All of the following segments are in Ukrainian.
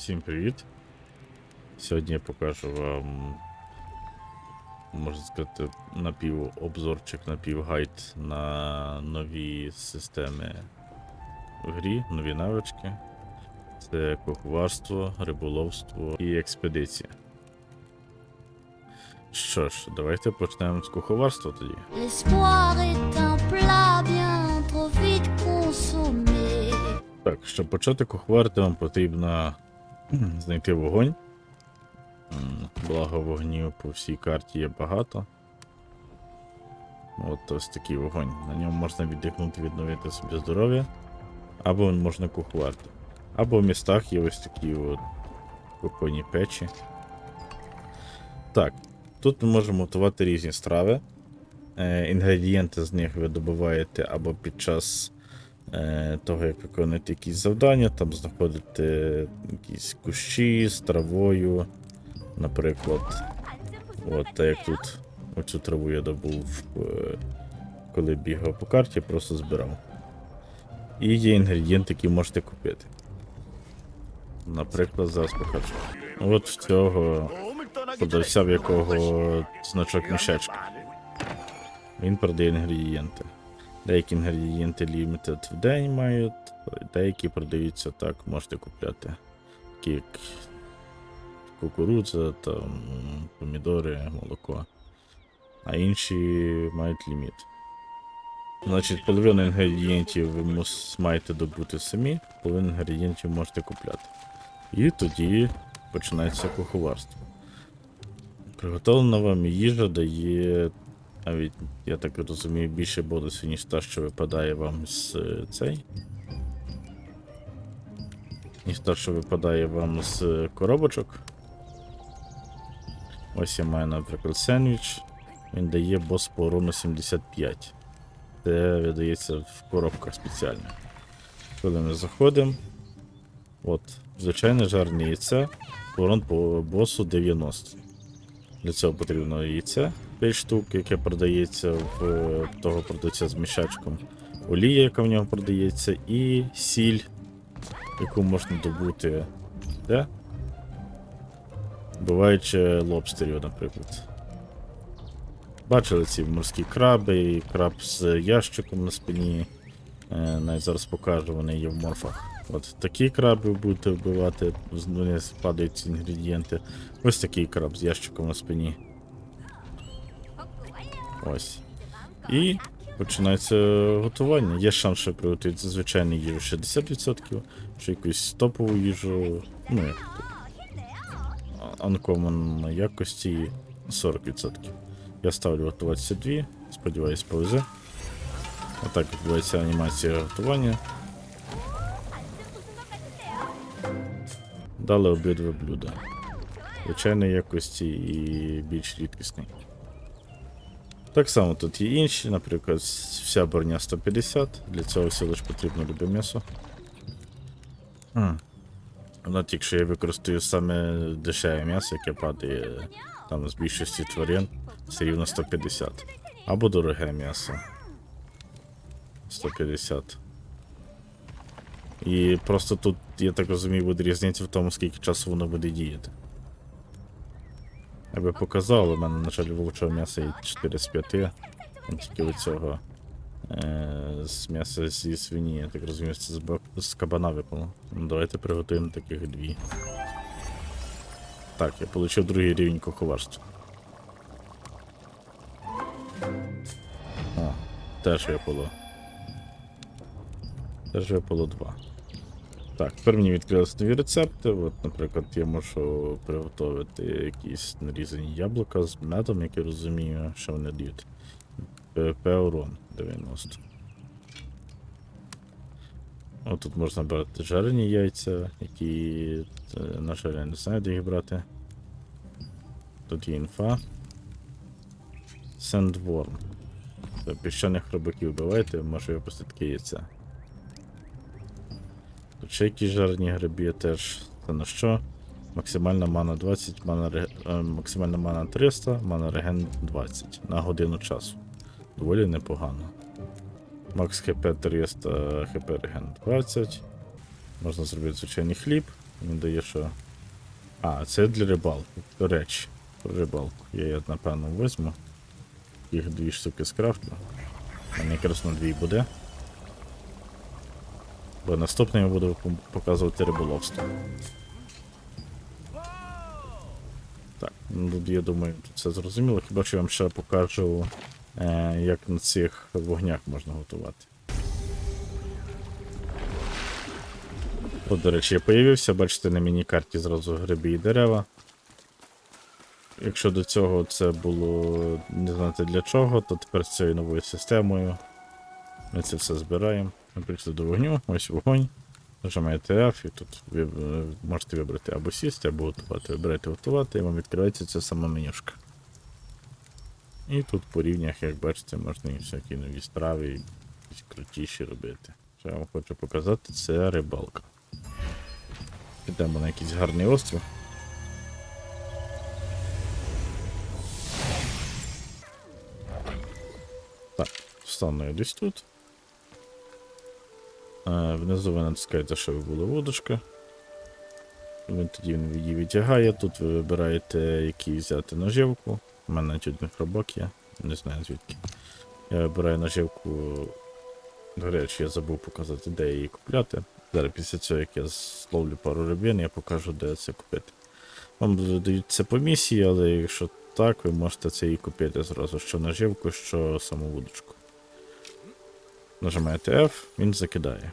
Всім привіт! Сьогодні я покажу вам, можна сказати, напівобзорчик, напівгайд на нові системи в грі, нові навички. Це куховарство, риболовство і експедиція. Що ж, давайте почнемо з куховарства тоді. Так, щоб почати куховарити, вам потрібно кхм, знайти вогонь. Благо вогнів по всій карті є багато. От ось такий вогонь. На ньому можна віддихнути, відновити собі здоров'я, або можна куховарити. Або в містах є ось такі от кухонні печі. Так, тут ми можемо готувати різні страви. Е, інгредієнти з них ви добуваєте або під час того, як виконуєте якісь завдання, там знаходите якісь кущі з травою. Наприклад, от так як тут оцю траву я добув, е, коли бігав по карті, просто збирав. І є інгредієнти, які можете купити. Наприклад, зараз покажу. От в цього продавця, в якого значок мішечка. Він продає інгредієнти. Деякі інгредієнти limited в день мають, деякі продаються так, можете купляти. Такі кукурудза, там, помідори, молоко. А інші мають ліміт. Значить, половину інгредієнтів ви маєте добути самі, половину інгредієнтів можете купляти. І тоді починається куховарство. Приготовлена вам їжа дає навіть, я так розумію, більше бонусів, ніж та, що випадає вам з е, цей. Ніж та, що випадає вам з е, коробочок. Ось я маю, наприклад, сендвіч. Він дає бос по урону 75. Це видається в коробках спеціально. Коли ми заходимо. От, звичайне жарне яйце. Урон по босу 90. Для цього потрібно яйце 5 штук, яке продається в того продавця з мішечком. Олія, яка в нього продається, і сіль, яку можна добути. Де? Буваючи лобстерів, наприклад. Бачили ці морські краби, і краб з ящиком на спині. Е, навіть зараз покажу, вони є в морфах. От такі краби будете вбивати, з- вони падають ці інгредієнти. Ось такий краб з ящиком на спині. Ось. І починається готування. Є шанс, що приготують звичайну їжу 60%, що якусь топову їжу, ну як uncommon якості 40%. Я ставлю готуватися дві, сподіваюсь, повезе. Отак відбувається анімація готування. Дали обидва блюда. Звичайної якості і більш рідкісний. Так само тут є інші, наприклад, вся броня 150, для цього всього лише потрібно любе м'ясо. Навіть якщо я використаю саме дешеве м'ясо, яке падає там з більшості тварин, все рівно 150. Або дороге м'ясо. 150. І просто тут, я так розумію, буде різниця в тому, скільки часу воно буде діяти. Я би показав, в мене, на жаль, вовчого м'яса є 4 з 5. Тільки від цього е, з м'яса зі свині, я так розумію, це з, з кабана випало. Ну, давайте приготуємо таких дві. Так, я отримав другий рівень куховарства. О, теж випало. Теж випало два. Так, тепер мені відкрилися нові рецепти. От, наприклад, я можу приготувати якісь нарізані яблука з медом, як я розумію, що вони дають. ПВП урон 90. От тут можна брати жарені яйця, які, е, на жаль, я не знаю, де їх брати. Тут є інфа. Це Піщаних робоків вбивайте, може випустити таке яйце. Тут якісь жарні гриби теж. Це на що? Максимальна мана 20, мана, е, максимальна мана 300, мана реген 20 на годину часу. Доволі непогано. Макс хп 300, хп реген 20. Можна зробити звичайний хліб. Він дає, що. А, це для рибалки. До рибалку. Я її, напевно, візьму. Їх дві штуки скрафту. У мене якраз на дві буде. Бо наступним я буду показувати риболовство. Так, ну я думаю, тут все зрозуміло. Хіба що я вам ще покажу, е, як на цих вогнях можна готувати. От, до речі, я появився, бачите, на міні-карті зразу гриби і дерева. Якщо до цього це було не знати для чого, то тепер з цією новою системою ми це все збираємо. Прийшли до вогню, ось вогонь. Нажимаєте F і тут ви е, можете вибрати або сісти, або готувати. Вибираєте готувати, і вам відкривається ця сама менюшка. І тут по рівнях, як бачите, можна і всякі нові страви, і якісь крутіші робити. Що я вам хочу показати, це рибалка. Підемо на якийсь гарний острів. Так, встану я десь тут. Внизу ви натискаєте, що ви була вудочка. Він тоді її відтягає. Тут ви вибираєте, який взяти наживку. У мене тут мікробок є, не знаю звідки. Я вибираю наживку. До речі, я забув показати, де її купляти. Зараз після цього, як я зловлю пару рибин, я покажу, де це купити. Вам дають це по місії, але якщо так, ви можете це і купити зразу, що наживку, що саму вудочку. Нажимаєте F, він закидає.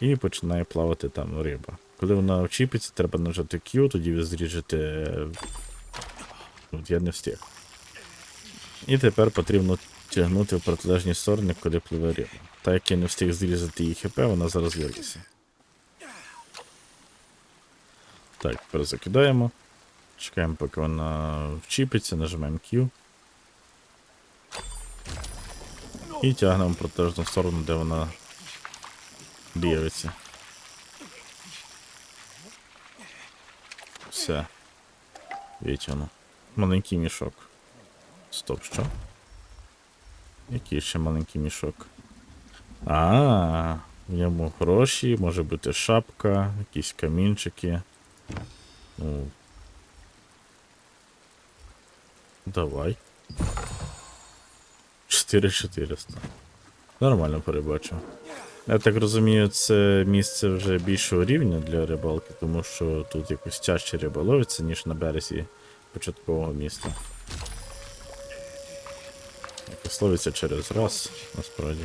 І починає плавати там риба. Коли вона вчіпиться, треба нажати Q, тоді ви зріжете. От я не встиг. І тепер потрібно тягнути в протилежні сторони, коли пливе риба. Так як я не встиг зрізати її хп, вона зараз вилізе. Так, тепер закидаємо. Чекаємо, поки вона вчіпиться, нажимаємо Q. І тягнемо в протилежну сторону, де вона дивиться. Все. Витягну. Маленький мішок. Стоп, що? Який ще маленький мішок? А, в ньому гроші, може бути шапка, якісь камінчики. Ну. Давай. 4400. Нормально перебачив. Я так розумію, це місце вже більшого рівня для рибалки, тому що тут якось тяжче риба ловиться, ніж на березі початкового міста. Якось ловиться через раз, насправді.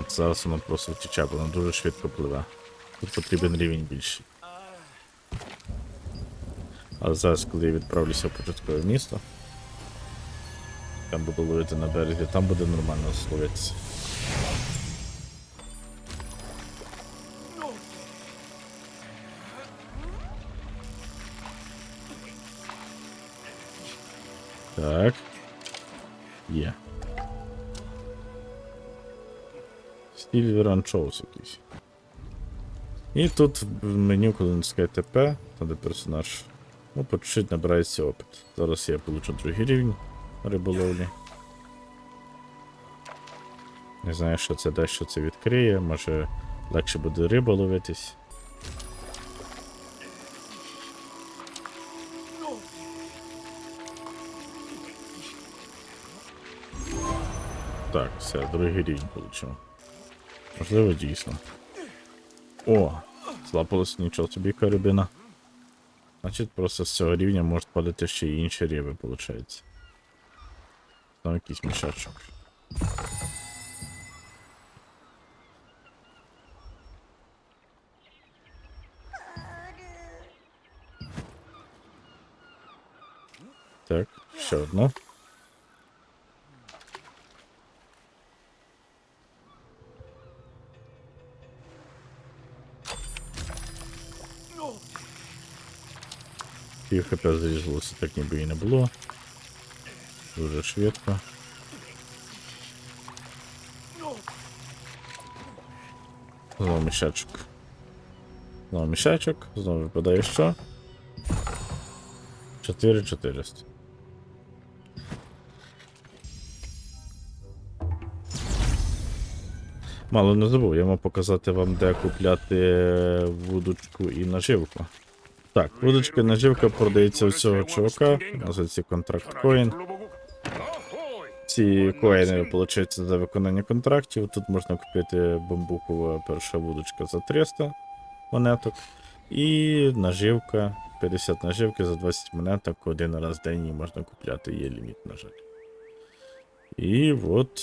От зараз воно просто втіче, бо воно дуже швидко пливе. Тут потрібен рівень більший. А зараз, коли я відправлюся в початкове місто, там буду ловити на березі, там буде нормально словитися. Так. Є. Стіль ранчоус якийсь. І тут в меню, коли натискаєте П, там де персонаж, ну, по чуть-чуть набирається опит. Зараз я получу другий рівень риболовлі. Не знаю, що це дасть, що це відкриє, може легше буде риба ловитись. Так, все, другий рівень получив. Можливо, дійсно. О, злапалось нічого яка рибина. Значить, просто з цього рівня можуть падати ще й інші ріви, виходить. Там якийсь мішачок. Так, ще одно. Пів хп зрізалося, так ніби і не було. Дуже швидко. Знову мішечок. Знову мішечок, знову випадає що? 4400. Мало не забув, я мав показати вам, де купляти вудочку і наживку. Так, вудочка і наживка продається у цього чувака, називається контракт коін. Ці коїни получаються за виконання контрактів. Тут можна купити бамбукова перша вудочка за 300 монеток. І наживка, 50 наживки за 20 монеток один раз в день її можна купляти, є ліміт, на жаль. І от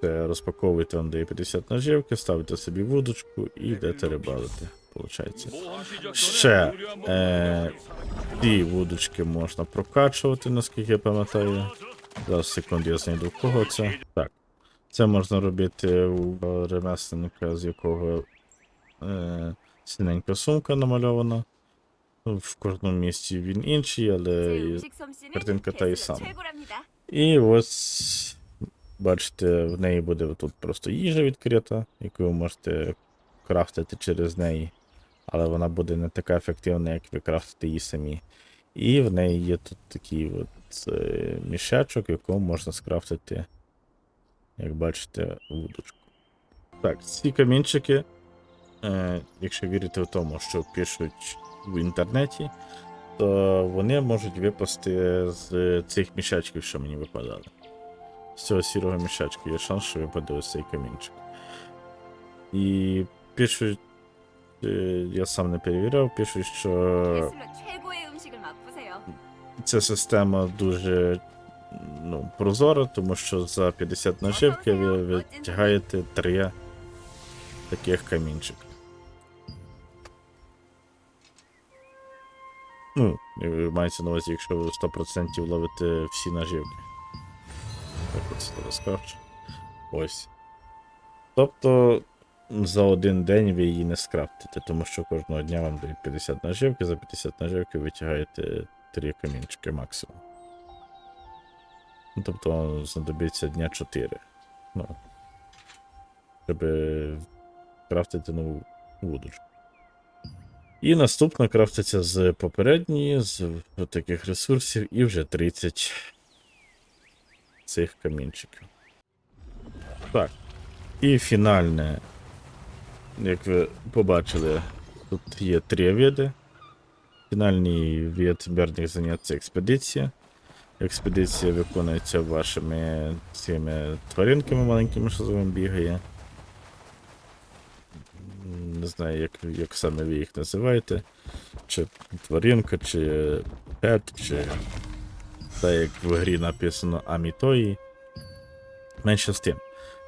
це розпаковуєте вам дає 50 наживки, ставите собі вудочку і йдете рибалити. Получається. Ще е, ці вудочки можна прокачувати, наскільки я пам'ятаю. Зараз секунду я знайду кого це. Так. Це можна робити у ремесленника, з якого е, синенька сумка намальована. В кожному місці він інший, але. картинка та й сама. І ось бачите, в неї буде тут просто їжа відкрита, яку ви можете крафтити через неї. Але вона буде не така ефективна, як ви крафтите її самі. І в неї є тут такий от е, мішечок, в якому можна скрафтити, як бачите, вудочку. Так, ці камінчики, е, якщо вірити в тому, що пишуть в інтернеті, то вони можуть випасти з цих мішечків, що мені випадали. З цього сірого мішечка є шанс, що випаде ось цей камінчик. І пишуть, я сам не перевіряв, пишуть, що ця система дуже ну, прозора, тому що за 50 наживки ви витягаєте 3 таких камінчика. Ну, мається на увазі, якщо ви 100% ловите всі наживки. Так це розкажу. Ось. Тобто за один день ви її не скрафтите, тому що кожного дня вам дають 50 наживки, за 50 наживки витягаєте 3 камінчики максимум. Ну, тобто знадобиться дня 4. Ну. Щоб крафтити нову вудочку. І наступна крафтиться з попередньої, з таких ресурсів, і вже 30 цих камінчиків. Так. І фінальне, як ви побачили, тут є три види. Фінальний вид мирних занять це експедиція. Експедиція виконується вашими цими тваринками маленькими, що з вами бігає. Не знаю, як, як саме ви їх називаєте. Чи тваринка, чи пет, чи так як в грі написано Амітої. Менше з тим.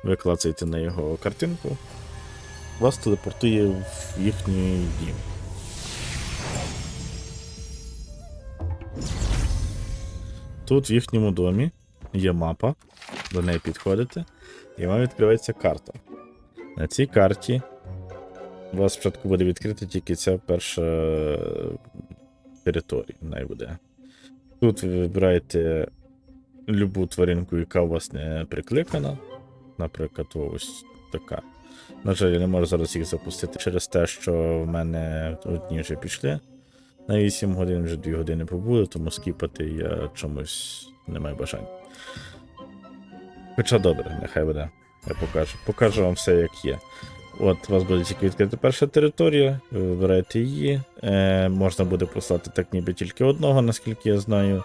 Ви клацаєте на його картинку, вас телепортує в їхній дім. Тут в їхньому домі є мапа, до неї підходите, і вам відкривається карта. На цій карті у вас спочатку буде відкрита тільки ця перша е, територія, най буде. Тут ви вибираєте любу тваринку, яка у вас не прикликана. Наприклад, ось така. На жаль, я не можу зараз їх запустити через те, що в мене одні вже пішли. На 8 годин вже 2 години побули, тому скіпати я чомусь не маю бажання. Хоча добре, нехай буде. Я покажу. Покажу вам все, як є. От, у вас буде тільки відкрита перша територія, ви вибираєте її. Е, можна буде послати так ніби тільки одного, наскільки я знаю.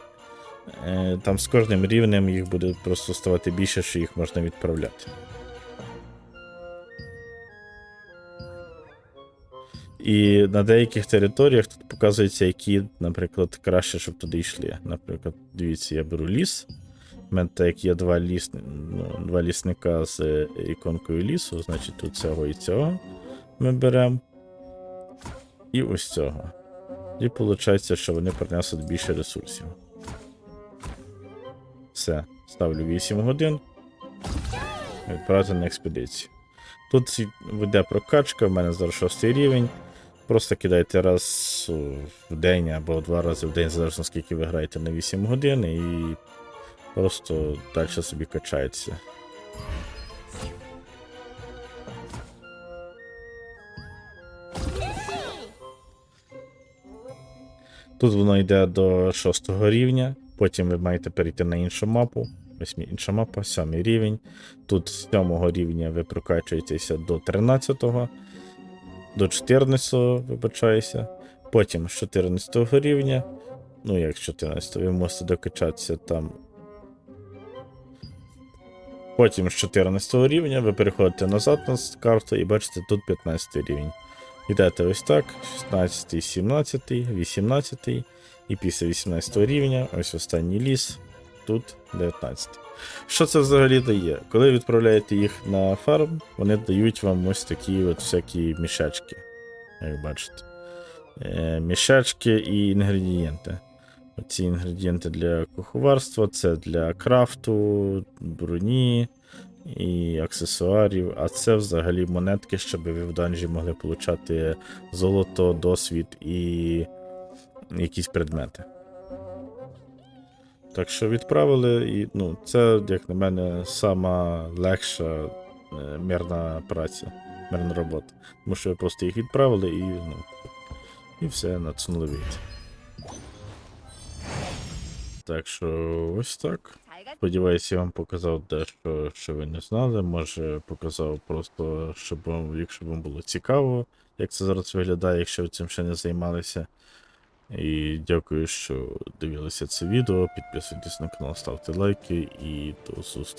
Е, там з кожним рівнем їх буде просто ставати більше, що їх можна відправляти. І на деяких територіях тут показується, які, наприклад, краще, щоб туди йшли. Наприклад, дивіться, я беру ліс. У мене так як є два, ліс, ну, два лісника з е, іконкою лісу, значить тут цього і цього ми беремо. І ось цього. І виходить, що вони принесуть більше ресурсів. Все, ставлю 8 годин. Відправити на експедицію. Тут йде прокачка, в мене зараз 6 рівень. Просто кидайте раз в день або два рази в день, залежно скільки ви граєте на 8 годин, і просто далі собі качається. Тут воно йде до 6 рівня, потім ви маєте перейти на іншу мапу, Ось інша мапа, сьомий рівень. Тут з сьомого рівня ви прокачуєтеся до 13-го, до 14-го, вибачаюся. Потім з 14 рівня, ну як з 14 ви можете докачатися там. Потім з 14 рівня ви переходите назад на карту і бачите тут 15 рівень. Йдете ось так, 16, 17, 18 і після 18 рівня, ось останній ліс, тут 19. Що це взагалі дає? Коли відправляєте їх на фарм, вони дають вам ось такі от всякі мішечки, як бачите. Е, і інгредієнти. Ці інгредієнти для куховарства, це для крафту, броні і аксесуарів, а це взагалі монетки, щоб ви в данжі могли получати золото, досвід і якісь предмети. Так що відправили, і ну, це, як на мене, сама легша е, мирна праця, мирна робота. Тому що просто їх відправили і, ну, і все, нацнули вийти. Так що ось так. Сподіваюся, я вам показав дещо, що ви не знали. Може, показав просто, щоб вам, якщо вам було цікаво, як це зараз виглядає, якщо ви цим ще не займалися. І дякую, що дивилися це відео. Підписуйтесь на канал, ставте лайки і до зустрічі.